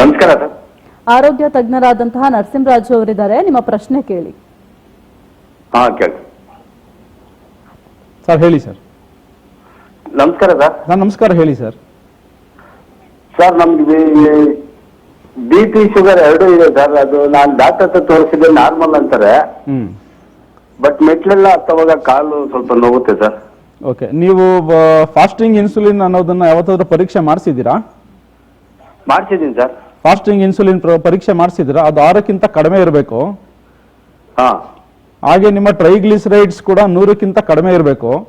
ನಮಸ್ಕಾರ ಸರ್. ಆರೋಗ್ಯ ತಜ್ಞರಾದಂತಹ ನರಸಿಂಹರಾಜು ಅವರಿದ್ದಾರೆ. ನಿಮ್ಮ ಪ್ರಶ್ನೆ ಕೇಳಿ. ಹಾ ಕೇಳಿ ಸರ್ ಹೇಳಿ ಸರ್. ನಮಸ್ಕಾರ ಸರ್. ಸರ್ ನಮಸ್ಕಾರ ಹೇಳಿ ಸರ್. ಸರ್ ನಮ್ಗೆ ಬಿ ಪಿ ಶುಗರ್ ಎರಡು ಇದೆ ಸರ್. ಅದು ನಾನು ಡಾಕ್ಟರ್ ಹತ್ರ ತೋರಿಸಿದ್ರೆ ನಾರ್ಮಲ್ ಅಂತಾರೆ. ಹ್ಮ್. ಬಟ್ ಮೆಟ್ಲೆಲ್ಲ ಹತ್ತವಾಗ ಕಾಲು ಸ್ವಲ್ಪ ನೋವುತ್ತೆ ಸರ್. ಓಕೆ ನೀವು ಫಾಸ್ಟಿಂಗ್ ಇನ್ಸುಲಿನ್ ಅನ್ನೋದನ್ನ ಯಾವತ್ತಾದ್ರೂ ಪರೀಕ್ಷೆ ಮಾಡಿಸಿದ್ದೀರಾ? ಮಾಡ್ಸಿದ್ದೀನಿ ಸರ್. ಫಾಸ್ಟಿಂಗ್ ಇನ್ಸುಲಿನ್ ಪರೀಕ್ಷೆ ಮಾಡಿಸಿದ್ರೆ ಅದು ಆರಕ್ಕಿಂತ ಕಡಿಮೆ ಇರಬೇಕು. ಹಾ. ಹಾಗೆ ನಿಮ್ಮ ಟ್ರೈಗ್ಲಿಸರೈಡ್ಸ್ ಕೂಡ ನೂರಕ್ಕಿಂತ ಕಡಿಮೆ ಇರಬೇಕು.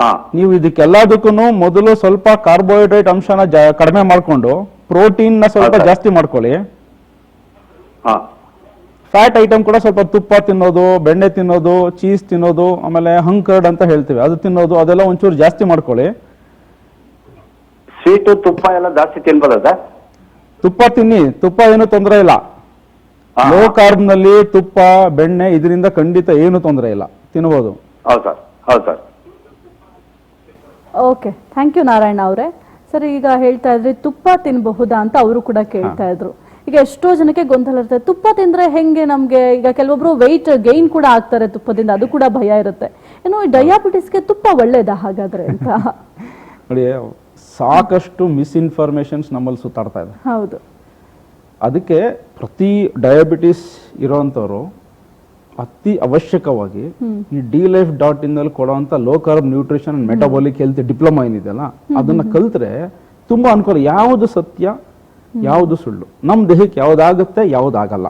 ಹಾ. ನೀವು ಇದಕ್ಕೆಲ್ಲದಕ್ಕೂ ಮೊದಲು ಸ್ವಲ್ಪ ಕಾರ್ಬೋಹೈಡ್ರೇಟ್ ಅಂಶನ ಜಾ- ಕಡಿಮೆ ಮಾಡಿಕೊಂಡು ಪ್ರೋಟೀನ್ನ ಸ್ವಲ್ಪ ಹೌದಾ? ಜಾಸ್ತಿ ಮಾಡ್ಕೊಳ್ಳಿ. ಹಾ. ಫ್ಯಾಟ್ ಐಟಮ್ ಕೂಡ ಸ್ವಲ್ಪ ತುಪ್ಪ ತಿನ್ನೋದು ಬೆಣ್ಣೆ ತಿನ್ನೋದು ಚೀಸ್ ತಿನ್ನೋದು ಆಮೇಲೆ ಹಂಕರ್ಡ್ ಅಂತ ಹೇಳ್ತೀವಿ. ಅದು ತಿನ್ನೋದು ಅದೆಲ್ಲ ಒಂಚೂರು ಜಾಸ್ತಿ ಮಾಡ್ಕೊಳ್ಳಿ. ಸ್ವೀಟು ತುಪ್ಪ ಎಲ್ಲ ಜಾಸ್ತಿ ತಿನ್ಬೋದಾ ಸರ್ ತುಪ್ಪ ತಿನ್ನಿ. ತುಪ್ಪ ಏನು ತೊಂದರೆ ಇಲ್ಲ. ಹಾ. ಲೋ ಕಾರ್ಬ್ನಲ್ಲಿ ತುಪ್ಪ ಬೆಣ್ಣೆ ಇದರಿಂದ ಖಂಡಿತ ಏನು ತೊಂದರೆ ಇಲ್ಲ. ತಿನ್ಬೋದು. ಹೌದು ಸರ್. ಹೌದು sir. Okay. Thank you Narayana ಅವರೇ. ಸರ್ ಈಗ ಹೇಳ್ತಾ ಇದ್ರಿ ತುಪ್ಪ ತಿನ್ಬಹುದಾ ಅಂತ ಅವರು ಕೂಡ ಕೇಳ್ತಾ ಇದ್ರು. ಈಗ ಎಷ್ಟೋ ಜನಕ್ಕೆ ಗೊಂದಲ ಇರುತ್ತೆ. ತುಪ್ಪ ತಿಂದ್ರೆ ಹೆಂಗೆ ನಮ್ಗೆ ಈಗ ಕೆಲವೊಬ್ರು ವೆಯ್ಟ್ ಗೈನ್ ಕೂಡ ಆಗ್ತಾರೆ ತುಪ್ಪದಿಂದ. ಅದು ಕೂಡ ಭಯ ಇರುತ್ತೆ. ಇನ್ನು ಡಯಾಬಿಟಿಸ್ಗೆ ತುಪ್ಪ ಒಳ್ಳೇದಾ ಹಾಗಾದ್ರೆ ಅಂತ? ನೋಡಿ ಸಾಕಷ್ಟು ಮಿಸ್ಇನ್ಫಾರ್ಮೇಶನ್ಸ್ ನಮ್ಮಲ್ಲಿ ಸುತ್ತಾಡ್ತಾ ಇದೆ. ಹೌದು. ಅದಕ್ಕೆ ಪ್ರತಿ ಡಯಾಬಿಟಿಸ್ ಇರೋವಂಥವ್ರು ಅತಿ ಅವಶ್ಯಕವಾಗಿ ಈ ಡಿ ಲೈಫ್ ಡಾಟ್ ಇನ್ ಕೊಡುವಂಥ ಕೊಡುವಂತ low carb nutrition and metabolic health diploma ಏನಿದೆಯಲ್ಲ ಅದನ್ನ ಕಲ್ತ್ರೆ ತುಂಬಾ ಅನುಕೂಲ. ಯಾವುದು ಸತ್ಯ ಯಾವುದು ಸುಳ್ಳು. ನಮ್ಮ ದೇಹಕ್ಕೆ ಯಾವುದಾಗುತ್ತೆ ಯಾವುದಾಗಲ್ಲ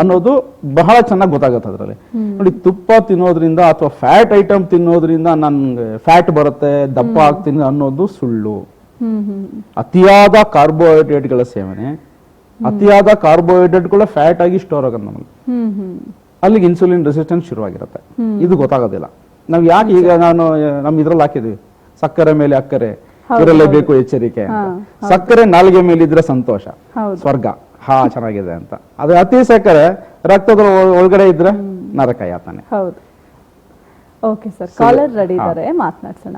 ಅನ್ನೋದು ಬಹಳ ಚೆನ್ನಾಗಿ ಗೊತ್ತಾಗುತ್ತೆ ಅದರಲ್ಲಿ. ನೋಡಿ ತುಪ್ಪ ತಿನ್ನೋದ್ರಿಂದ ಅಥವಾ ಫ್ಯಾಟ್ ಐಟಮ್ ತಿನ್ನೋದ್ರಿಂದ ನನ್ಗೆ ಫ್ಯಾಟ್ ಬರುತ್ತೆ ದಪ್ಪ ಆಗ್ತೀನಿ ಅನ್ನೋದು ಸುಳ್ಳು. ಅತಿಯಾದ ಕಾರ್ಬೋಹೈಡ್ರೇಟ್ಗಳ ಸೇವನೆ ಅತಿಯಾದ ಕಾರ್ಬೋಹೈಡ್ರೇಟ್ಗಳ ಫ್ಯಾಟ್ ಆಗಿ ಸ್ಟೋರ್ ಆಗೋದು ನಮಗೆ. ಅಲ್ಲಿಗೆ ಇನ್ಸುಲಿನ್ ರೆಸಿಸ್ಟೆನ್ಸ್ ಶುರುವಾಗಿರುತ್ತೆ. ಇದು ಗೊತ್ತಾಗೋದಿಲ್ಲ. ನಾವು ಯಾಕೆ ಈಗ ನಾನು ನಮ್ಮ ಇದ್ರಲ್ಲಿ ಹಾಕಿದ್ವಿ. ಸಕ್ಕರೆ ಮೇಲೆ ಅಕ್ಕರೆ ಇರಲೇಬೇಕು ಎಚ್ಚರಿಕೆ ಸಕ್ಕರೆ ನಾಲಿಗೆ ಮೇಲೆ ಇದ್ರೆ ಸಂತೋಷ. ಸ್ವರ್ಗ. ಹಾ ಚೆನ್ನಾಗಿದೆ ಅಂತ. ಅದೇ ಅತಿ ಸಕ್ಕರೆ ರಕ್ತದ ಒಳಗಡೆ ಇದ್ರೆ ನರಕ ಯಾತನೆ. Okay sir. ಕಾಲರ್ ರೆಡಿ ಇದ್ದಾರೆ ಮಾತನಾಡ್ಸೋಣ.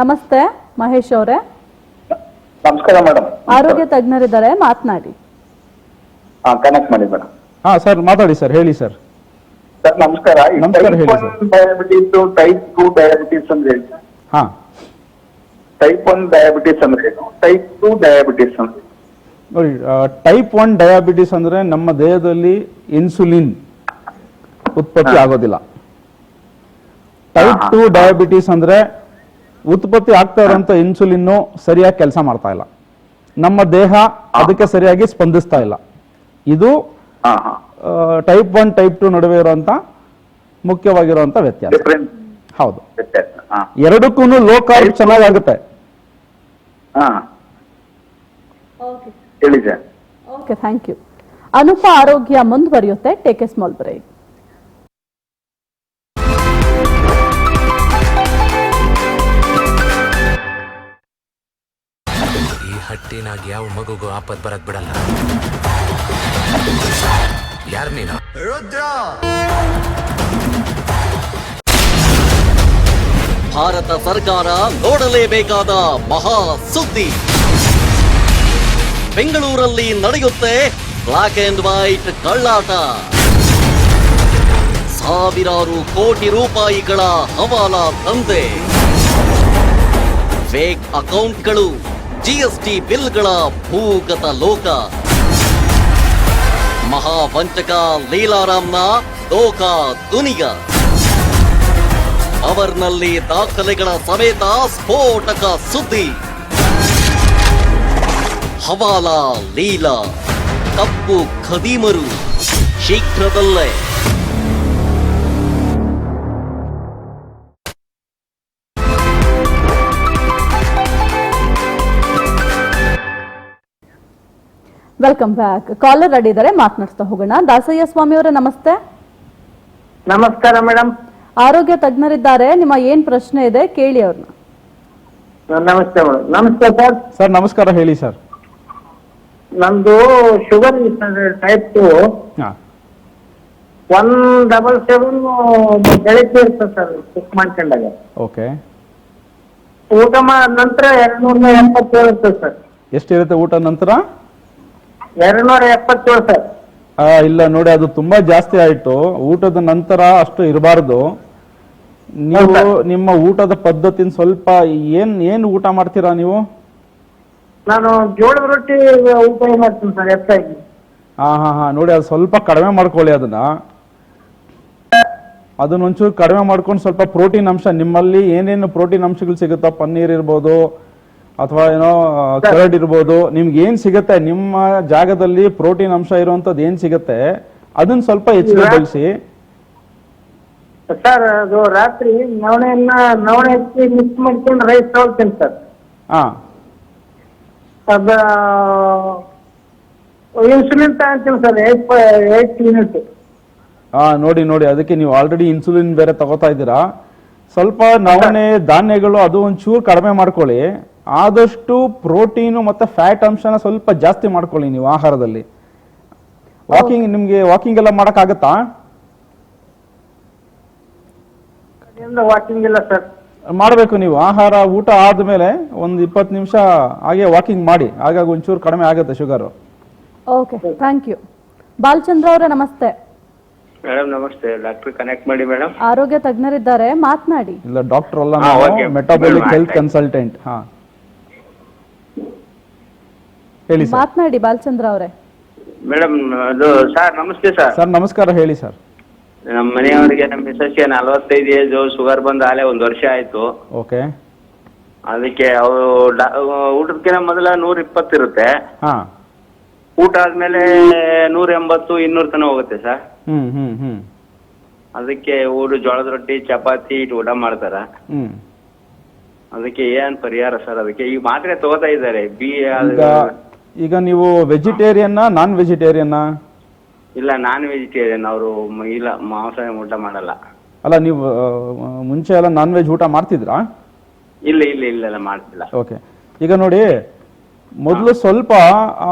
ನಮಸ್ತೆ ಮಹೇಶ್ ಅವರೇ. ನಮಸ್ಕಾರ ಮೇಡಮ್ ಆರೋಗ್ಯ ತಜ್ಞರಿದ್ದಾರೆ ಮಾತನಾಡಿ. ಹಾ ಕನೆಕ್ಟ್ ಮಾಡಿ ಮೇಡಮ್ ಹಾ ಸರ್ ಮಾತಾಡಿ ಸರ್ ಹೇಳಿ ಸರ್. ಸರ್ ನಮಸ್ಕಾರ. ನಮಸ್ಕಾರ ಹೇಳಿ sir. Diabetes type two diabetes ಅಂದ್ರೆ ಏನು ಹಾ. ಟೈಪ್ ಒನ್ ಡಯಾಬಿಟಿಸ್ ಅಂದ್ರೆ ಏನು ಟೈಪ್ ಟೂ ಡಯಾಬಿಟಿಸ್ ಅಂದ್ರೆ ಏನು? ನೋಡಿ ಟೈಪ್ ಒನ್ ಡಯಾಬಿಟಿಸ್ ಅಂದ್ರೆ ನಮ್ಮ ದೇಹದಲ್ಲಿ ಇನ್ಸುಲಿನ್ ಉತ್ಪತ್ತಿ ಆಗೋದಿಲ್ಲ. ಟೈಪ್ ಟು ಡಯಾಬಿಟಿಸ್ ಅಂದ್ರೆ ಉತ್ಪತ್ತಿ ಆಗ್ತಾ ಇರೋಂಥ ಇನ್ಸುಲಿನ್ ಸರಿಯಾಗಿ ಕೆಲಸ ಮಾಡ್ತಾ ಇಲ್ಲ. ನಮ್ಮ ದೇಹ ಅದಕ್ಕೆ ಸರಿಯಾಗಿ ಸ್ಪಂದಿಸ್ತಾ ಇಲ್ಲ. ಇದು ಟೈಪ್ ಒನ್ ಟೈಪ್ ಟು ನಡುವೆ ಇರುವಂತ ಮುಖ್ಯವಾಗಿರುವಂತ ವ್ಯತ್ಯಾಸ. ಹೌದು. ಎರಡಕ್ಕೂ ಲೋ ಕಾರ್ಬ್ ಚೆನ್ನಾಗಾಗುತ್ತೆ. ಓಕೆ ಥ್ಯಾಂಕ್ ಯು ಅನುಪ ಆರೋಗ್ಯ ಮುಂದುವರಿಯುತ್ತೆ. ಟೇಕ್ ಎ ಸ್ಮಾಲ್ ಬ್ರೇಕ್ ಈ ಹಟ್ಟಿನಾಗ ಯಾವ ಮಗುಗೂ ಆಪತ್ ಬರಕ್ ಬಿಡಲ್ಲ. ಯಾರ್ ನೀನು? ಭಾರತ ಸರ್ಕಾರ ನೋಡಲೇಬೇಕಾದ ಮಹಾ ಸುದ್ದಿ. ಬೆಂಗಳೂರಲ್ಲಿ ನಡೆಯುತ್ತೆ ಬ್ಲಾಕ್ ಅಂಡ್ ವೈಟ್ ಕಳ್ಳಾಟ ಸಾವಿರಾರು ಕೋಟಿ ರೂಪಾಯಿಗಳ ಹವಾಲ ತಂದೆ ಫೇಕ್ ಅಕೌಂಟ್ಗಳು ಜಿಎಸ್ಟಿ ಬಿಲ್ಗಳ ಭೂಗತ ಲೋಕ. ಮಹಾವಂಚಕ ಲೀಲಾರಾಮ್ನ ಲೋಕ ದುನಿಯ. ಅವರ್ನಲ್ಲಿ ದಾಖಲೆಗಳ ಸಮೇತ ಸ್ಫೋಟಕ ಸುದ್ದಿ. ಹವಾಲಾ ಲೀಲಾ. ಕಪ್ಪು ಖದೀಮರು. ಶೀಘ್ರದಲ್ಲೇ ವೆಲ್ಕಮ್ ಬ್ಯಾಕ್ ಕಾಲರ್ ರೆಡಿ ಇದ್ದಾರೆ ಮಾತನಾಡ್ತಾ ಹೋಗೋಣ. ದಾಸಯ್ಯ ಸ್ವಾಮಿ ಅವರೇ ನಮಸ್ತೆ. ನಮಸ್ಕಾರ ಮೇಡಮ್ ಆರೋಗ್ಯ ತಜ್ಞರಿದ್ದಾರೆ ನಿಮ್ಮ ಏನ್ ಪ್ರಶ್ನೆ ಇದೆ ಕೇಳಿ ಅವ್ರನ್ನ. ನಮಸ್ತೆ ಮೇಡಮ್ ನಮಸ್ತೆ ಸರ್. ಸರ್ ನಮಸ್ಕಾರ ಹೇಳಿ ಸರ್. ನಂದು ಶುಗರ್ ಟೈಪ್ ಟು ಹಾ. ಒನ್ ಡಬಲ್ ಸೆವೆನ್ ಬೆಳಿಗ್ಗೆ ಇರ್ತದೆ ಸರ್ ಚೆಕ್ ಮಾಡ್ಕೊಂಡಾಗ. ಓಕೆ. ಊಟ ಮಾಡಿದ ನಂತರ ಎರಡ್ ನೂರ ಎಪ್ಪತ್ತೇಳು ಇರ್ತದೆ ಸರ್. ಎಷ್ಟಿರುತ್ತೆ ಊಟ ನಂತರ? ಎರಡು ನೂರ ಎಪ್ಪತ್ತೇಳು ಸರ್. ಆ, ಇಲ್ಲ ನೋಡಿ ಅದು ತುಂಬಾ ಜಾಸ್ತಿ ಆಯ್ತು. ಊಟದ ನಂತರ ಅಷ್ಟು ಇರಬಾರ್ದು. ನೀವು ನಿಮ್ಮ ಊಟದ ಪದ್ಧತಿನ ಸ್ವಲ್ಪ ಏನ್ ಏನ್ ಊಟ ಮಾಡ್ತೀರಾ ನೀವು? ನಾನು ಜೋಳದ ರೊಟ್ಟಿ ಊಟ ಮಾಡ್ತೀನಿ ಸರ್ ಹೆಚ್ಚಾಗಿ. ಹಾ ಹಾ ಹಾ. ನೋಡಿ ಅದು ಸ್ವಲ್ಪ ಕಡಿಮೆ ಮಾಡ್ಕೊಳ್ಳಿ ಅದನ್ನ. ಅದನ್ನ ಒಂಚೂರು ಕಡಿಮೆ ಮಾಡ್ಕೊಂಡು ಸ್ವಲ್ಪ ಪ್ರೋಟೀನ್ ಅಂಶ ನಿಮ್ಮಲ್ಲಿ ಏನೇನು ಪ್ರೋಟೀನ್ ಅಂಶಗಳು ಸಿಗುತ್ತಾ ಪನ್ನೀರ್ ಇರ್ಬೋದು ಅಥವಾ ಏನೋ ಕರಡ್ ಇರ್ಬೋದು ನಿಮ್ಗೆ ಏನ್ ಸಿಗತ್ತೆ ನಿಮ್ಮ ಜಾಗದಲ್ಲಿ ಪ್ರೋಟೀನ್ ಅಂಶ ಇರುವಂತದ್ದು ಏನ್ ಸಿಗತ್ತೆ ಅದನ್ನ ಸ್ವಲ್ಪ ಹೆಚ್ಚಿಗೆ ಬಳಸಿ ಸರ್ ಅದು ರಾತ್ರಿ ನವಣೆಯನ್ನ ನವಣೆ ಹಚ್ಚಿ ಮಿಕ್ಸ್ ಮಾಡ್ಕೊಂಡು ರೈಸ್ ತಗೊಳ್ತೀನಿ ಸರ್. ಹಾ. ಅದ ಇನ್ಸುಲಿನ್ ತಗೊಂತೀನಿ ಸರ್ ಏಟ್ ಏಟ್ ಯೂನಿಟ್ ಹಾ ನೋಡಿ ನೋಡಿ ಅದಕ್ಕೆ ನೀವು ಆಲ್ರೆಡಿ ಇನ್ಸುಲಿನ್ ಬೇರೆ ತಗೋತಾ ಇದ್ದೀರಾ. ಸ್ವಲ್ಪ ನವಣೆ ಧಾನ್ಯಗಳು ಅದು ಒಂಚೂರು ಕಡಿಮೆ ಮಾಡ್ಕೊಳ್ಳಿ. ಆದಷ್ಟು ಪ್ರೋಟೀನು ಮತ್ತೆ ಫ್ಯಾಟ್ ಅಂಶನ ಸ್ವಲ್ಪ ಜಾಸ್ತಿ ಮಾಡ್ಕೊಳ್ಳಿ ನೀವು ಆಹಾರದಲ್ಲಿ. ವಾಕಿಂಗ್ ನಿಮಗೆ ವಾಕಿಂಗ್ ಎಲ್ಲ ಮಾಡೋಕ್ಕಾಗತ್ತಾ? ಕಡೆಯಿಂದ ವಾಕಿಂಗ್ ಇಲ್ಲ ಸರ್. ಮಾಡಬೇಕು ನೀವು. ಆಹಾರ ಊಟ ಆದ್ಮೇಲೆ ಒಂದು ಇಪ್ಪತ್ತು ನಿಮಿಷ ಹಾಗೆ ವಾಕಿಂಗ್ ಮಾಡಿ. ಹಾಗಾಗಿ ಒಂಚೂರು ಕಡಿಮೆ ಆಗುತ್ತೆ sugar. Okay thank you. Balachandra ಅವರೇ ನಮಸ್ತೆ. ಮೇಡಮ್ ನಮಸ್ತೆ. ಡಾಕ್ಟರ್ ಕನೆಕ್ಟ್ ಮಾಡಿ ಮೇಡಮ್ ಆರೋಗ್ಯ ತಜ್ಞರಿದ್ದಾರೆ ಮಾತನಾಡಿ. ಇಲ್ಲ ಡಾಕ್ಟರ್ ಅಲ್ಲ ನಾವು. ಮೆಟಾಬಾಲಿಕ್ ಹೆಲ್ತ್ ಕನ್ಸಲ್ಟೆಂಟ್ ಹಾ. ಹೇಳಿ ಸರ್. ಮಾತನಾಡಿ ಬಾಲಚಂದ್ರ ಅವರೇ. ಮೇಡಮ್ ಅದು ಸರ್ ನಮಸ್ತೆ ಸರ್. ಸರ್ ನಮಸ್ಕಾರ ಹೇಳಿ ಸರ್. ನಮ್ಮ ಮನೆಯವರಿಗೆ ನಮ್ಮ ಮಿಸಸ್ಗೆ ನಲವತ್ತೈದು ಏಜ್ ಶುಗರ್ ಬಂದ ಆಲೆ ಒಂದು ವರ್ಷ ಆಯ್ತು. ಓಕೆ. ಅದಕ್ಕೆ ಅವರು ಊಟಕ್ಕಿಂತ ಮೊದಲ ನೂರ ಇಪ್ಪತ್ತಿರುತ್ತೆ ಹಾ. ಊಟ ಆದ್ಮೇಲೆ ನೂರ ಎಂಬತ್ತು ಇನ್ನೂರು ತನಕ ಹೋಗುತ್ತೆ ಸರ್. ಹ್ಮ್ ಹ್ಮ್ ಹ್ಮ್. ಅದಕ್ಕೆ ಊರು ಜೋಳದ ರೊಟ್ಟಿ ಚಪಾತಿ ಇಟ್ಟು ಊಟ ಮಾಡ್ತಾರ. ಹ್ಮ್. ಅದಕ್ಕೆ ಏನ್ ಪರಿಹಾರ ಸರ್ ಅದಕ್ಕೆ? ಈಗ ಮಾತ್ರೆ ತಗೋತಾ ಇದ್ದಾರೆ. ಬಿ ಈಗ ಈಗ ನೀವು ವೆಜಿಟೇರಿಯನ್ನ ನಾನ್ ವೆಜಿಟೇರಿಯನ್ ಇಲ್ಲ ನಾನ್ ವೆಜಿಟೇರಿಯನ್ ಅವರು ಇಲ್ಲ ಮಾಂಸ ಊಟ ಮಾಡಲ್ಲ. ಅಲ್ಲ ನೀವು ಆ, ಮುಂಚೆ ಎಲ್ಲ ನಾನ್ ವೆಜ್ ಊಟ ಮಾಡ್ತಿದ್ರಾ? ಇಲ್ಲ ಇಲ್ಲ ಇಲ್ಲ ಇಲ್ಲ ಮಾಡ್ತಿಲ್ಲ. ಓಕೆ. ಈಗ ನೋಡಿ ಮೊದಲು ಸ್ವಲ್ಪ ಆ,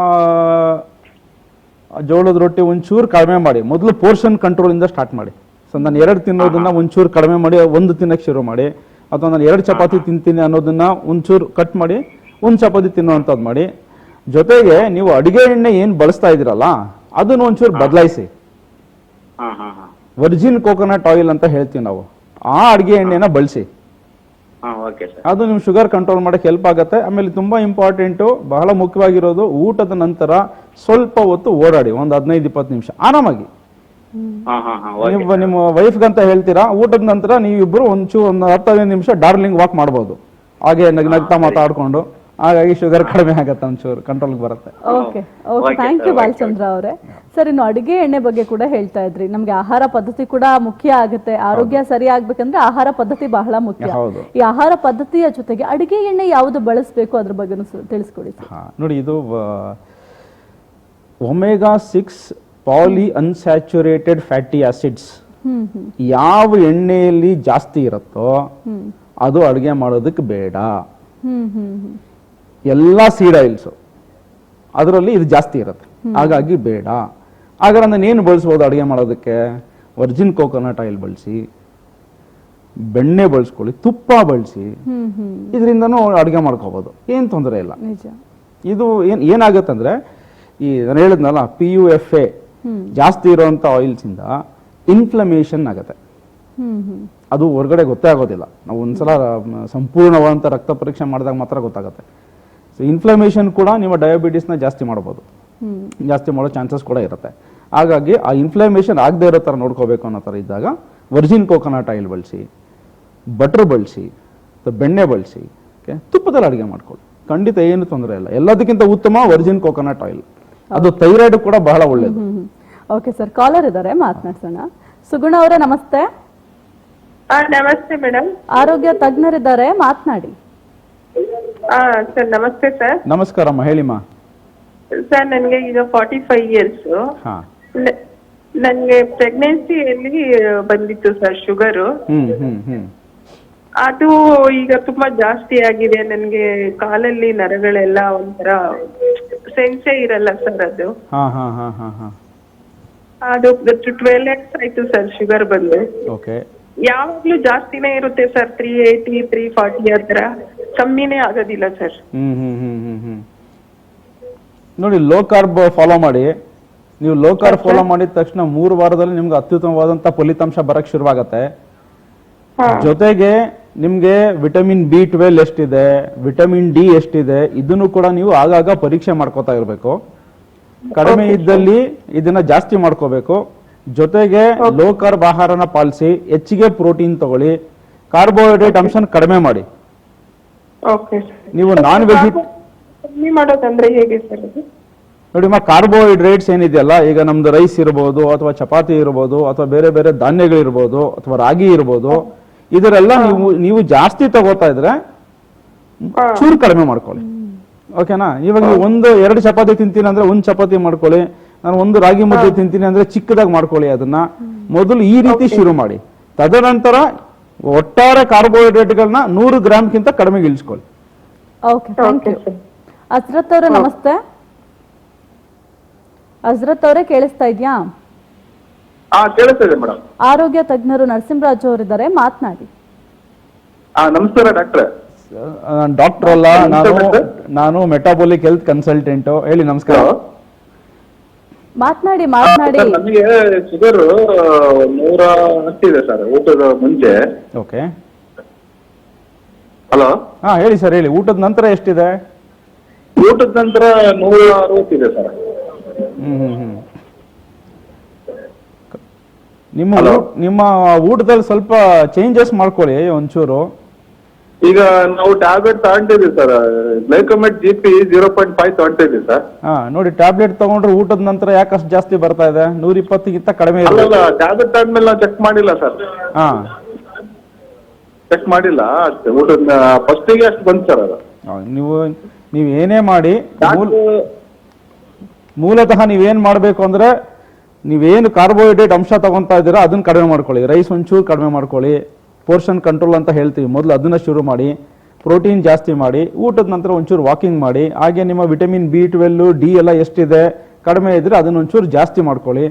ಜೋಳದ ರೊಟ್ಟಿ ಒಂಚೂರು ಕಡಿಮೆ ಮಾಡಿ. ಮೊದಲು ಪೋರ್ಷನ್ ಕಂಟ್ರೋಲಿಂದ ಸ್ಟಾರ್ಟ್ ಮಾಡಿ. ಸೊ ನಾನು ಎರಡು ತಿನ್ನೋದನ್ನ ಒಂಚೂರು ಕಡಿಮೆ ಮಾಡಿ ಒಂದು ತಿನ್ನಕ್ಕೆ ಶುರು ಮಾಡಿ. ಅಥವಾ ನಾನು ಎರಡು ಚಪಾತಿ ತಿಂತೀನಿ ಅನ್ನೋದನ್ನ ಒಂಚೂರು ಕಟ್ ಮಾಡಿ ಒಂದು ಚಪಾತಿ ತಿನ್ನುವಂಥದ್ದು ಮಾಡಿ. ಜೊತೆಗೆ ನೀವು ಅಡಿಗೆ ಎಣ್ಣೆ ಏನು ಬಳಸ್ತಾ ಇದ್ದೀರಲ್ಲ ಅದನ್ನ ಒಂಚೂರು ಬದಲಾಯಿಸಿ. ಹಾ ಹಾ ಹಾ. ವರ್ಜಿನ್ ಕೋಕೋನಟ್ ಆಯಿಲ್ ಅಂತ ಹೇಳ್ತೀವಿ ನಾವು. ಆ ಅಡಿಗೆ ಎಣ್ಣೆನ ಬಳಸಿ. ಹಾ ಓಕೆ ಸರ್ ಅದು ನಿಮ್ ಶುಗರ್ ಕಂಟ್ರೋಲ್ ಮಾಡಕ್ಕೆ ಹೆಲ್ಪ್ ಆಗುತ್ತೆ. ಆಮೇಲೆ ತುಂಬಾ ಇಂಪಾರ್ಟೆಂಟು ಬಹಳ ಮುಖ್ಯವಾಗಿರೋದು ಊಟದ ನಂತರ ಸ್ವಲ್ಪ ಹೊತ್ತು ಓಡಾಡಿ ಒಂದು ಹದಿನೈದು ಇಪ್ಪತ್ತು ನಿಮಿಷ ಆರಾಮಾಗಿ. ಹಾ ಹಾ ಹಾ ಓಕೆ ನೀವು ನಿಮ್ಮ ವೈಫ್ಗಂತ ಹೇಳ್ತೀರಾ ಊಟದ ನಂತರ ನೀವಿಬ್ರು ಒಂಚೂರು ಒಂದು ಹತ್ತು ಹದಿನೈದು ನಿಮಿಷ ಡಾರ್ಲಿಂಗ್ ವಾಕ್ ಮಾಡ್ಬೋದು. ಹಾಗೆ ನಗ್ನಗ್ತಾ ಮಾತಾಡ್ಕೊಂಡು. ಹಾಗಾಗಿ ಶುಗರ್ ಕಡಿಮೆ ಆಗತ್ತೆ ಒಂಚೂರು ಕಂಟ್ರೋಲ್ಗೆ ಬರುತ್ತೆ. Okay okay thank you Balachandra ಅವರೇ. ಸರ್ ಇನ್ನು ಅಡುಗೆ ಎಣ್ಣೆ ಬಗ್ಗೆ ಕೂಡ ಹೇಳ್ತಾ ಇದ್ರಿ. ನಮ್ಗೆ ಆಹಾರ ಪದ್ಧತಿ ಕೂಡ ಮುಖ್ಯ ಆಗುತ್ತೆ. ಆರೋಗ್ಯ ಸರಿ ಆಗ್ಬೇಕಂದ್ರೆ ಆಹಾರ ಪದ್ಧತಿ ಬಹಳ ಮುಖ್ಯ. ಹೌದು. ಈ ಆಹಾರ ಪದ್ಧತಿಯ ಜೊತೆಗೆ ಅಡುಗೆ ಎಣ್ಣೆ ಯಾವುದು ಬಳಸಬೇಕು ಅದ್ರ ಬಗ್ಗೆ ತಿಳಿಸ್ಕೊಡಿ ಹಾ ನೋಡಿ ಇದು omega six poly unsaturated fatty acids. ಹ್ಮ್ ಹ್ಮ್. ಯಾವ ಎಣ್ಣೆಯಲ್ಲಿ ಜಾಸ್ತಿ ಇರುತ್ತೋ ಅದು ಅಡುಗೆ ಮಾಡೋದಕ್ಕೆ ಬೇಡ. ಹ್ಮ್ ಹ್ಮ್ ಹ್ಮ್. ಎಲ್ಲ ಸೀಡ್ ಆಯಿಲ್ಸು ಅದರಲ್ಲಿ ಇದು ಜಾಸ್ತಿ ಇರುತ್ತೆ. ಹಾಗಾಗಿ ಬೇಡ. ಹಾಗಾದ್ರೆ ನಾನು ಏನು ಬಳಸ್ಬೋದು ಅಡುಗೆ ಮಾಡೋದಕ್ಕೆ? ವರ್ಜಿನ್ ಕೋಕೋನಟ್ ಆಯಿಲ್ ಬಳಸಿ ಬೆಣ್ಣೆ ಬಳಸ್ಕೊಳ್ಳಿ ತುಪ್ಪ ಬಳಸಿ. ಇದರಿಂದನೂ ಅಡುಗೆ ಮಾಡ್ಕೋಬೋದು. ಏನು ತೊಂದರೆ ಇಲ್ಲ. ಇದು ಏನು ಏನಾಗುತ್ತಂದ್ರೆ ಈ ನಾನು ಹೇಳಿದ್ನಲ್ಲ ಪಿ ಯು ಎಫ್ ಎ ಜಾಸ್ತಿ ಇರೋವಂಥ ಆಯಿಲ್ಸಿಂದ ಇನ್ಫ್ಲಮೇಷನ್ ಆಗುತ್ತೆ. ಅದು ಹೊರಗಡೆ ಗೊತ್ತೇ ಆಗೋದಿಲ್ಲ. ನಾವು ಒಂದ್ಸಲ ಸಂಪೂರ್ಣವಾದಂಥ ರಕ್ತ ಪರೀಕ್ಷೆ ಮಾಡಿದಾಗ ಮಾತ್ರ ಗೊತ್ತಾಗುತ್ತೆ. ಸೊ ಇನ್ಫ್ಲಮೇಷನ್ ಕೂಡ ನಿಮ್ಮ ಡಯಾಬಿಟಿಸ್ನ ಜಾಸ್ತಿ ಮಾಡ್ಬೋದು. ಹ್ಮ್ ಜಾಸ್ತಿ ಮಾಡೋ ಚಾನ್ಸಸ್ ಕೂಡ ಇರುತ್ತೆ. ಹಾಗಾಗಿ ಆ ಇನ್ಫ್ಲಮೇಷನ್ ಆಗದೆ ಇರೋ ಥರ ನೋಡ್ಕೋಬೇಕು ಅನ್ನೋ ಥರ ಇದ್ದಾಗ ವರ್ಜಿನ್ ಕೋಕೋನಟ್ ಆಯಿಲ್ ಬಳಸಿ ಬಟರ್ ಬಳಸಿ ಬೆಣ್ಣೆ ಬಳಸಿ ಓಕೆ ತುಪ್ಪದಲ್ಲಿ ಅಡುಗೆ ಮಾಡ್ಕೊಳ್ಳಿ. ಖಂಡಿತ ಏನು ತೊಂದರೆ ಇಲ್ಲ. ಎಲ್ಲದಕ್ಕಿಂತ ಉತ್ತಮ ವರ್ಜಿನ್ ಕೋಕೋನಟ್ ಆಯಿಲ್ ಅದು ಥೈರಾಯ್ಡ್ ಕೂಡ ಬಹಳ ಒಳ್ಳೆಯದು ಹ್ಮ್ ಓಕೆ ಸರ್ ಕಾಲರ್ ಇದ್ದಾರೆ ಮಾತನಾಡ್ಸೋಣ. ಸುಗುಣ ಅವರೇ ನಮಸ್ತೆ. ನಮಸ್ತೆ ಮೇಡಮ್ ಆರೋಗ್ಯ ತಜ್ಞರಿದ್ದಾರೆ ಮಾತನಾಡಿ. ಹಾ ಸರ್ ನಮಸ್ತೆ ಸರ್. ನಮಸ್ಕಾರಮ್ಮ ಹೇಳಿಮ್ಮ ಸರ್ ನನಗೆ ಈಗ ಫಾರ್ಟಿ ಫೈವ್ ಇಯರ್ಸ್ ಹಾಂ ನನಗೆ ಪ್ರೆಗ್ನೆನ್ಸಿಯಲ್ಲಿ ಬಂದಿತ್ತು ಸರ್ ಶುಗರು ಹ್ಞೂ ಹ್ಞೂ ಹ್ಞೂ ಅದು ಈಗ ತುಂಬಾ ಜಾಸ್ತಿ ಆಗಿದೆ. ನನಗೆ ಕಾಲಲ್ಲಿ ನರಗಳೆಲ್ಲ ಒಂಥರ ಸೆನ್ಸೇ ಇರಲ್ಲ ಸರ್ ಅದು. ಹಾಂ ಹಾಂ ಹಾಂ ಹಾಂ ಹಾಂ. ಅದು ಟ್ವೆಲ್ ಎಕ್ಸ್ ಆಯ್ತು ಸರ್ ಶುಗರ್ ಬಂದು. ಓಕೆ ಯಾವಾಗ್ಲೂ ಜಾಸ್ತಿನೇ ಇರುತ್ತೆ sir three eighty three forty ಹತ್ರ ಕಮ್ಮಿನೇ ಆಗೋದಿಲ್ಲ ಸರ್. ಹ್ಮ್ ಹ್ಮ್ ಹ್ಮ್ ಹ್ಮ್ ಹ್ಮ್. ನೋಡಿ ಲೋ ಕಾರ್ಬ್ ಫಾಲೋ ಮಾಡಿ. ನೀವು ಲೋ ಕಾರ್ಬ್ ಫಾಲೋ ಮಾಡಿದ ತಕ್ಷಣ ಮೂರು ವಾರದಲ್ಲಿ ನಿಮ್ಗೆ ಅತ್ಯುತ್ತಮವಾದಂತ ಫಲಿತಾಂಶ ಬರಕ್ ಶುರುವಾಗತ್ತೆ. ಜೊತೆಗೆ ನಿಮ್ಗೆ ವಿಟಮಿನ್ ಬಿ ಟ್ವೆಲ್ ಎಷ್ಟಿದೆ ವಿಟಮಿನ್ ಡಿ ಎಷ್ಟಿದೆ ಇದನ್ನು ಕೂಡ ನೀವು ಆಗಾಗ ಪರೀಕ್ಷೆ ಮಾಡ್ಕೋತಾ ಇರಬೇಕು. ಕಡಿಮೆ ಇದ್ದಲ್ಲಿ ಇದನ್ನ ಜಾಸ್ತಿ ಮಾಡ್ಕೋಬೇಕು. ಜೊತೆಗೆ ಲೋ ಕಾರ್ಬ್ ಆಹಾರನ ಪಾಲಿಸಿ ಹೆಚ್ಚಿಗೆ ಪ್ರೋಟೀನ್ ತಗೊಳ್ಳಿ. ಕಾರ್ಬೋಹೈಡ್ರೇಟ್ ಅಂಶನ ಕಡಿಮೆ ಮಾಡಿ. ಓಕೆ ನೀವು ನಾನ್ ವೆಜಿ ಕಮ್ಮಿ ಮಾಡೋದಂದ್ರೆ ಹೇಗೆ ಸರ್ ಅದು ನೋಡಿಮ್ಮ ಕಾರ್ಬೋಹೈಡ್ರೇಟ್ಸ್ ಏನಿದೆಯಲ್ಲ ಈಗ ನಮ್ದು ರೈಸ್ ಇರ್ಬೋದು ಅಥವಾ ಚಪಾತಿ ಇರ್ಬೋದು ಅಥವಾ ಬೇರೆ ಬೇರೆ ಧಾನ್ಯಗಳಿರ್ಬೋದು ಅಥವಾ ರಾಗಿ ಇರ್ಬೋದು ಇದರೆಲ್ಲ ನೀವು ನೀವು ಜಾಸ್ತಿ ತಗೋತಾ ಇದ್ರೆ ಚೂರು ಕಡಿಮೆ ಮಾಡ್ಕೊಳ್ಳಿ. ಓಕೆನಾ ಇವಾಗ ನೀವು ಒಂದು ಎರಡು ಚಪಾತಿ ತಿಂತೀನಿ ಅಂದ್ರೆ ಒಂದು ಚಪಾತಿ ಮಾಡ್ಕೊಳ್ಳಿ ನಾನು ಒಂದು ರಾಗಿ ಮುದ್ದೆ ತಿಂತೀನಿ ಅಂದ್ರೆ ಚಿಕ್ಕದಾಗಿ ಮಾಡ್ಕೊಳ್ಳಿ ಅದನ್ನ. ಮೊದಲು ಈ ರೀತಿ ಶುರು ಮಾಡಿ. ತದನಂತರ ಒಟ್ಟಾರೆ ಕಾರ್ಬೋಹೈಡ್ರೇಟ್ಗಳನ್ನ ನೂರು ಗ್ರಾಮ್ಗಿಂತ ಕಡಿಮೆಗೆ ಇಳಿಸ್ಕೊಳ್ಳಿ. ಓಕೆ ಥ್ಯಾಂಕ್ ಯು ಹಸ್ರತ್ ಅವರೇ ನಮಸ್ತೆ. ಹಸ್ರತ್ ಅವರೇ ಕೇಳಿಸ್ತಾ ಇದೆಯಾ? ಹಾ ಕೇಳಿಸ್ತಿದೆ ಮೇಡಮ್. ಆರೋಗ್ಯ ತಜ್ಞರು ನರಸಿಂಹರಾಜು ಅವರಿದ್ದಾರೆ ಮಾತನಾಡಿ. ಹಾ ನಮಸ್ಕಾರ ಡಾಕ್ಟ್ರೆ. ಡಾಕ್ಟರ್ ಅಲ್ಲ ನಾನು ನಾನು ಮೆಟಾಬೋಲಿಕ್ ಹೆಲ್ತ್ ಕನ್ಸಲ್ಟೆಂಟ್ ಹೇಳಿ ನಮಸ್ಕಾರ. ಮಾತನಾಡಿ ಮಾತನಾಡಿ. ನಮಗೆ ಶುಗರ್ ನೂರ ಹತ್ತಿದೆ ಸರ್ ಊಟದ ಮುಂಚೆ. ಓಕೆ. ಹಲೋ? ಹಾ ಹೇಳಿ ಸರ್ ಹೇಳಿ. ಊಟದ ನಂತರ ಎಷ್ಟಿದೆ? ಊಟದ ನಂತರ ನೂರ ಅರವತ್ತಿದೆ ಸರ್. ಹ್ಮ್ ಹ್ಮ್ ಹ್ಮ್. ನಿಮ್ಮ ಊಟ- ನಿಮ್ಮ ಊಟದಲ್ಲಿ ಸ್ವಲ್ಪ ಚೇಂಜಸ್ ಮಾಡ್ಕೊಳ್ಳಿ ಒಂಚೂರು. ಈಗ ನಾವು ಟ್ಯಾಬ್ಲೆಟ್ ತಗೊಂಡಿದ್ದೀವಿ sir Glycomet G P zero point five ತಗೊಂಡಿದ್ದೀವಿ ಸರ್ ಹಾ ನೋಡಿ ಟ್ಯಾಬ್ಲೆಟ್ ತಗೊಂಡ್ರೆ ಊಟದ ನಂತರ ಯಾಕಷ್ಟು ಅಷ್ಟು ಜಾಸ್ತಿ ಬರ್ತಾ ಇದೆ? ನೂರ ಇಪ್ಪತ್ತಿಗಿಂತ ಕಡಿಮೆ ಇದೆ. ಅಲ್ಲ ಟ್ಯಾಬ್ಲೆಟ್ ತಗೊಂಡ್ಮೇಲೆ ನಾವು ಚೆಕ್ ಮಾಡಿಲ್ಲ ಸರ್ ಹಾ. ಚೆಕ್ ಮಾಡಿಲ್ಲ. ಅಷ್ಟೇ ಊಟದ ಫಸ್ಟಿಗೆ ಅಷ್ಟು ಬಂತು ಸರ್ ಅದು. ನೀವು ನೀವು ಏನೇ ಮಾಡಿ ಮೂಲ- ಮೂಲತಃ ನೀವೇನ್ ಮಾಡಬೇಕು ಅಂದ್ರೆ ನೀವೇನು ಕಾರ್ಬೋಹೈಡ್ರೇಟ್ ಅಂಶ ತಗೊಂತಾ ಇದ್ದೀರಾ ಅದನ್ನ ಕಡಿಮೆ ಮಾಡ್ಕೊಳ್ಳಿ. ರೈಸ್ ಒಂಚೂರು ಕಡಿಮೆ ಮಾಡ್ಕೊಳ್ಳಿ. ಪೋರ್ಷನ್ ಕಂಟ್ರೋಲ್ ಅಂತ ಹೇಳ್ತೀವಿ. ಮೊದಲು ಅದನ್ನು ಶುರು ಮಾಡಿ ಪ್ರೋಟೀನ್ ಜಾಸ್ತಿ ಮಾಡಿ ಊಟದ ನಂತರ ಒಂಚೂರು ವಾಕಿಂಗ್ ಮಾಡಿ ಹಾಗೆ ನಿಮ್ಮ ವಿಟಮಿನ್ ಬಿ ಟ್ವೆಲ್ಲು ಡಿ ಎಲ್ಲ ಎಷ್ಟಿದೆ ಕಡಿಮೆ ಇದ್ದರೆ ಅದನ್ನ ಒಂಚೂರು ಜಾಸ್ತಿ ಮಾಡ್ಕೊಳ್ಳಿ.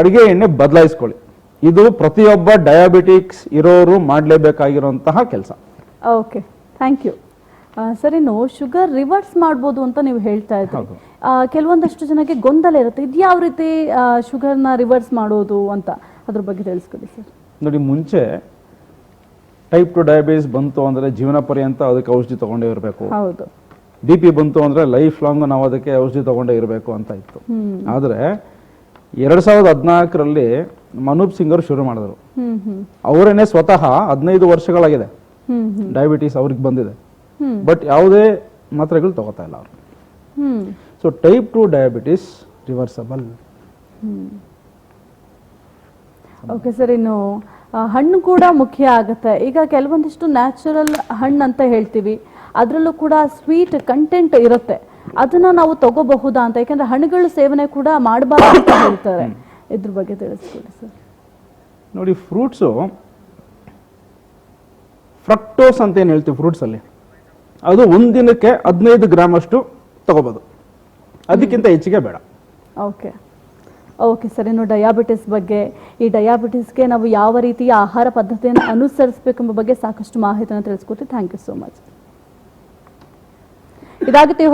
ಅಡುಗೆ ಎಣ್ಣೆ ಬದಲಾಯಿಸ್ಕೊಳ್ಳಿ. ಇದು ಪ್ರತಿಯೊಬ್ಬ ಡಯಾಬಿಟಿಕ್ಸ್ ಇರೋರು ಮಾಡಲೇಬೇಕಾಗಿರುವಂತಹ ಕೆಲಸ. ಓಕೆ ಥ್ಯಾಂಕ್ ಯು ಸರ್ ಇನ್ನು ಶುಗರ್ ರಿವರ್ಸ್ ಮಾಡ್ಬೋದು ಅಂತ ನೀವು ಹೇಳ್ತಾ ಇದ್ರಿ. ಕೆಲವೊಂದಷ್ಟು ಜನಕ್ಕೆ ಗೊಂದಲ ಇರುತ್ತೆ. ಇದು ಯಾವ ರೀತಿ ಶುಗರ್ನ ರಿವರ್ಸ್ ಮಾಡೋದು ಅಂತ? ಅದ್ರ ಬಗ್ಗೆ ತಿಳಿಸ್ಕೊಡಿ ಸರ್ ನೋಡಿ ಮುಂಚೆ ಟೈಪ್ ಟು ಡಯಾಬಿಟಿಸ್ ಬಂತು ಅಂದ್ರೆ ಜೀವನ ಪರ್ಯಂತ ಅದಕ್ಕೆ ಔಷಧಿ ತಗೊಂಡೇ ಇರಬೇಕು. ಹೌದು. ಬಿ ಪಿ ಬಂತು ಅಂದ್ರೆ ಲೈಫ್ ಲಾಂಗ್ ನಾವು ಅದಕ್ಕೆ ಔಷಧಿ ತಗೊಂಡೇ ಇರಬೇಕು ಅಂತ ಇತ್ತು. ಆದ್ರೆ ಎರಡ್ ಸಾವಿರದ ಹದಿನಾಲ್ಕರಲ್ಲಿ ಮನೂಪ್ ಸಿಂಗರ್ ಶುರು ಮಾಡಿದ್ರು. ಅವರೇನೆ ಸ್ವತಃ ಹದಿನೈದು ವರ್ಷಗಳಾಗಿದೆ. ಡಯಾಬಿಟಿಸ್ ಅವ್ರಿಗೆ ಬಂದಿದೆ. ಬಟ್ ಯಾವುದೇ ಮಾತ್ರೆಗಳು ತಗೋತಾ ಇಲ್ಲ ಅವರು. So type two diabetes reversible okay sir ಇನ್ನು ಹಣ್ಣು ಕೂಡ ಮುಖ್ಯ ಆಗುತ್ತೆ. ಈಗ ಕೆಲವೊಂದಿಷ್ಟು ನ್ಯಾಚುರಲ್ ಹಣ್ಣು ಅಂತ ಹೇಳ್ತೀವಿ. ಅದರಲ್ಲೂ ಕೂಡ ಸ್ವೀಟ್ ಕಂಟೆಂಟ್ ಇರುತ್ತೆ. ಅದನ್ನ ನಾವು ತಗೋಬಹುದಾ ಅಂತ ಯಾಕಂದ್ರೆ ಹಣ್ಣುಗಳು ಸೇವನೆ ಕೂಡ ಮಾಡಬಾರ್ದು ಅಂತ ಹೇಳ್ತಾರೆ. ಇದ್ರ ಬಗ್ಗೆ ತಿಳಿಸ್ಕೊಡಿ ಸರ್ ನೋಡಿ ಫ್ರೂಟ್ಸು ಫ್ರಕ್ಟೋಸ್ ಅಂತ ಏನು ಹೇಳ್ತೀವಿ ಫ್ರೂಟ್ಸಲ್ಲಿ ಅದು ಒಂದಿನಕ್ಕೆ ಹದಿನೈದು ಗ್ರಾಮ್ ಅಷ್ಟು ತಗೋಬೋದು. ಅದಕ್ಕಿಂತ ಹೆಚ್ಚಿಗೆ ಬೇಡ. ಓಕೆ ಓಕೆ ಸರ್, ಇನ್ನು ಡಯಾಬಿಟಿಸ್ ಬಗ್ಗೆ, ಈ ಡಯಾಬಿಟಿಸ್ಗೆ ನಾವು ಯಾವ ರೀತಿಯ ಆಹಾರ ಪದ್ಧತಿಯನ್ನು ಅನುಸರಿಸಬೇಕೆಂಬ ಬಗ್ಗೆ ಸಾಕಷ್ಟು ಮಾಹಿತಿಯನ್ನು ತಿಳಿಸ್ಕೊಡ್ತೀವಿ ಥ್ಯಾಂಕ್ ಯು ಸೋ ಮಚ್ ಇದಾಗುತ್ತೆ